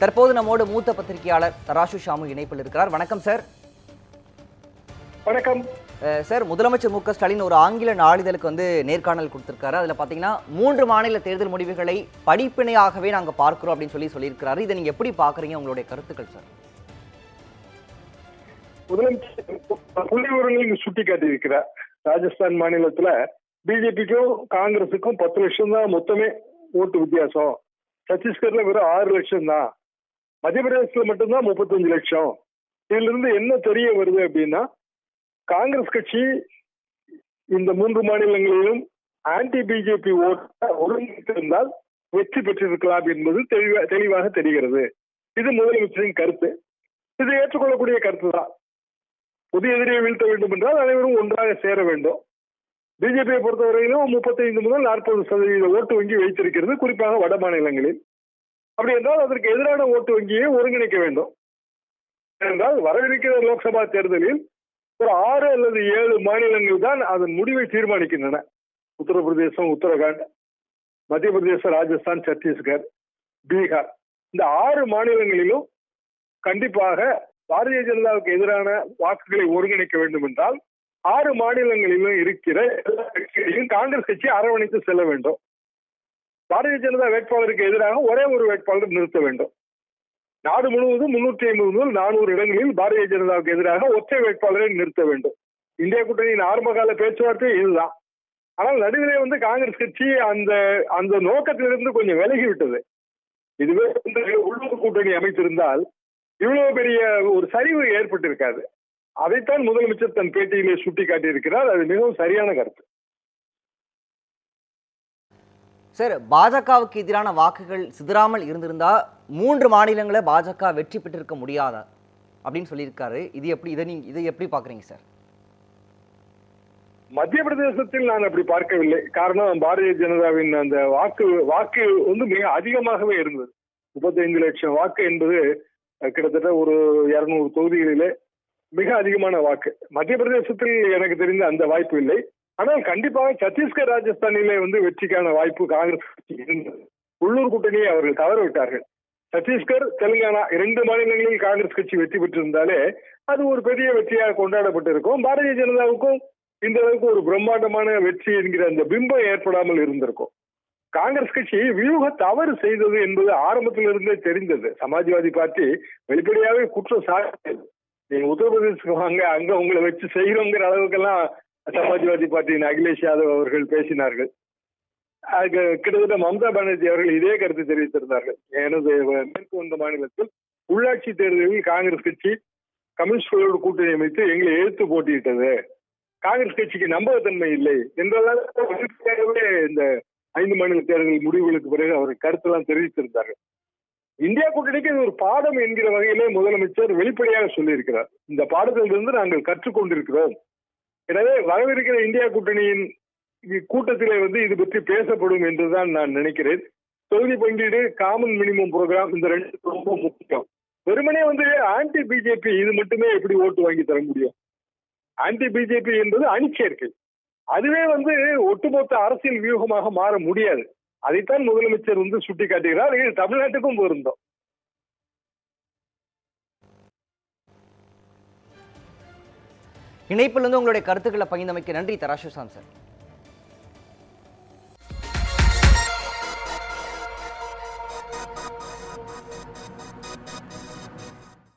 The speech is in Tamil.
தற்போது நம்மோடு மூத்த பத்திரிகையாளர் தராசு ஷாமு இணைப்பில் இருக்கிறார். வணக்கம் சார். வணக்கம். சார் முதலமைச்சர் மு ஸ்டாலின் ஒரு ஆங்கில நாளிதழுக்கு வந்து நேர்காணல் கொடுத்திருக்காரு. அதில் பார்த்தீங்கன்னா மூன்று மாநில தேர்தல் முடிவுகளை படிப்பினையாகவே நாங்கள் பார்க்கிறோம் அப்படின்னு சொல்லி சொல்லியிருக்கிறாரு. இதை நீங்கள் எப்படி பார்க்குறீங்க? உங்களுடைய கருத்துக்கள் சார். முதலமைச்சர் புள்ளி விவரங்கள் சுட்டி காட்டியிருக்கிறார் ராஜஸ்தான் மாநிலத்துல பிஜேபிக்கும் காங்கிரஸுக்கும் பத்து லட்சம் தான் மொத்தமே ஓட்டு வித்தியாசம். சத்தீஸ்கர்ல வெறும் ஆறு லட்சம் தான். மத்திய பிரதேசத்துல மட்டும்தான் முப்பத்தஞ்சு லட்சம். இதுல இருந்து என்ன தெரிய வருது அப்படின்னா காங்கிரஸ் கட்சி இந்த மூன்று மாநிலங்களிலும் ஆன்டி பிஜேபி ஓட்ட ஒருங்கிணைத்திருந்தால் வெற்றி பெற்றிருக்கலாம் என்பது தெளிவாக தெரிகிறது. இது முதலமைச்சரின் கருத்து. இது ஏற்றுக்கொள்ளக்கூடிய கருத்து தான். புதிய எதிரியை வீழ்த்த வேண்டும் என்றால் அனைவரும் ஒன்றாக சேர வேண்டும். பிஜேபியை பொறுத்தவரையிலும் முப்பத்தைந்து முதல் நாற்பது சதவீத ஓட்டு வங்கி வைத்திருக்கிறது குறிப்பாக வட மாநிலங்களில். அப்படி என்றால் அதற்கு எதிரான ஓட்டு வங்கியை ஒருங்கிணைக்க வேண்டும். என்றால் வரவிருக்கிற லோக்சபா தேர்தலில் ஒரு ஆறு அல்லது ஏழு மாநிலங்கள் தான் அதன் முடிவை தீர்மானிக்கின்றன. உத்தரப்பிரதேசம் உத்தரகாண்ட் மத்திய பிரதேசம் ராஜஸ்தான் சத்தீஸ்கர் பீகார். இந்த ஆறு மாநிலங்களிலும் கண்டிப்பாக பாரதிய ஜனதாவுக்கு எதிரான வாக்குகளை ஒருங்கிணைக்க வேண்டும் என்றால் ஆறு மாநிலங்களிலும் இருக்கிற எல்லா கட்சிகளையும் காங்கிரஸ் கட்சி அரவணைத்து செல்ல வேண்டும். பாரதிய ஜனதா வேட்பாளருக்கு எதிராக ஒரே ஒரு வேட்பாளர் நிறுத்த வேண்டும். நாடு முழுவதும் முன்னூற்றி ஐம்பது முதல் நானூறு இடங்களில் பாரதிய ஜனதாவுக்கு எதிராக ஒற்றை வேட்பாளரை நிறுத்த வேண்டும். இந்திய கூட்டணியின் ஆரம்பகால பேச்சுவார்த்தை இதுதான். ஆனால் நடுவிலே வந்து காங்கிரஸ் கட்சி அந்த அந்த நோக்கத்திலிருந்து கொஞ்சம் விலகி விட்டது இதுவே வந்து உள்ளூர் கூட்டணி அமைத்திருந்தால் இவ்வளவு பெரிய ஒரு சரிவு ஏற்பட்டிருக்காது. அதைத்தான் முதலமைச்சர் தன் பேட்டியிலே சுட்டி காட்டியிருக்கிறார் அது மிகவும் சரியான கருத்து. சார் பாஜகவுக்கு எதிரான வாக்குகள் சிதறாமல் இருந்திருந்தா மூன்று மாநிலங்களை பாஜக வெற்றி பெற்றிருக்க முடியாதா? அப்படின்னு சொல்லியிருக்காரு. இது எப்படி இதை நீங்க இதை எப்படி பார்க்குறீங்க சார்? மத்திய பிரதேசத்தில் நான் அப்படி பார்க்கவில்லை. காரணம் பாரதிய ஜனதாவின் அந்த வாக்கு வாக்கு வந்து மிக அதிகமாகவே இருந்தது. முப்பத்தைந்து லட்சம் வாக்கு என்பது கிட்டத்தட்ட ஒரு இருநூறு தொகுதிகளிலே மிக அதிகமான வாக்கு. மத்திய பிரதேசத்தில் எனக்கு தெரிந்த அந்த வாய்ப்பு இல்லை. ஆனால் கண்டிப்பாக சத்தீஸ்கர் ராஜஸ்தானிலே வந்து வெற்றிக்கான வாய்ப்பு காங்கிரஸ் உள்ளூர் கூட்டணியை அவர்கள் தவற விட்டார்கள். சத்தீஸ்கர் தெலுங்கானா இரண்டு மாநிலங்களில் காங்கிரஸ் கட்சி வெற்றி பெற்றிருந்தாலே அது ஒரு பெரிய வெற்றியாக கொண்டாடப்பட்டிருக்கும். பாரதிய ஜனதாவுக்கும் இந்த அளவுக்கு ஒரு பிரம்மாண்டமான வெற்றி என்கிற அந்த பிம்பம் ஏற்படாமல் இருந்திருக்கும். காங்கிரஸ் கட்சி வியூக தவறு செய்தது என்பது ஆரம்பத்திலிருந்தே தெரிந்தது. சமாஜ்வாதி பார்ட்டி வெளிப்படையாவே குற்றம் சாட்டியது. நீங்க உத்தரப்பிரதேசத்துக்கு வாங்க அங்க உங்களை வச்சு செய்யறோங்கிற அளவுக்கெல்லாம் சமாஜ்வாதி பார்ட்டியின் அகிலேஷ் யாதவ் அவர்கள் பேசினார்கள். அது கிட்டத்தட்ட மம்தா பானர்ஜி அவர்கள் இதே கருத்து தெரிவித்திருந்தார்கள். எனது மேற்கு வங்க மாநிலத்தில் உள்ளாட்சி தேர்தலில் காங்கிரஸ் கட்சி கம்யூனிஸ்டுகளோடு கூட்டணி அமைத்து எங்களை எழுத்து போட்டியிட்டது. காங்கிரஸ் கட்சிக்கு நம்பகத்தன்மை இல்லை என்றெல்லாம் இந்த ஐந்து மாநில தேர்தல் முடிவுகளுக்கு பிறகு அவர் கருத்தெல்லாம் தெரிவித்திருந்தார்கள். இந்தியா கூட்டணிக்கு இது ஒரு பாடம் என்கிற வகையிலே முதலமைச்சர் வெளிப்படையாக சொல்லியிருக்கிறார். இந்த பாடத்திலிருந்து நாங்கள் கற்றுக்கொண்டிருக்கிறோம். எனவே வரவிருக்கிற இந்தியா கூட்டணியின் கூட்டத்திலே வந்து இது பற்றி பேசப்படும் என்றுதான் நான் நினைக்கிறேன். தொகுதி பங்கீடு காமன் மினிமம் ப்ரோக்ராம் இந்த ரெண்டு ரொம்ப முக்கியம். வெறுமனே வந்து ஆன்டி பிஜேபி இது மட்டுமே எப்படி ஓட்டு வாங்கி தர முடியும்? ஆன்டி பிஜேபி என்பது அணிச்சேர்க்கை அதுவே வந்து ஒட்டுமொத்த அரசியல் வியூகமாக மாற முடியாது. அதைத்தான் முதலமைச்சர் வந்து சுட்டிக்காட்டுகிறார். காட்டுகிறார் தமிழ்நாட்டுக்கும் பொருந்தோம். இணைப்பிலிருந்து உங்களுடைய கருத்துக்களை பகிர்ந்தமைக்கு நன்றி தராசு சாம் சார்.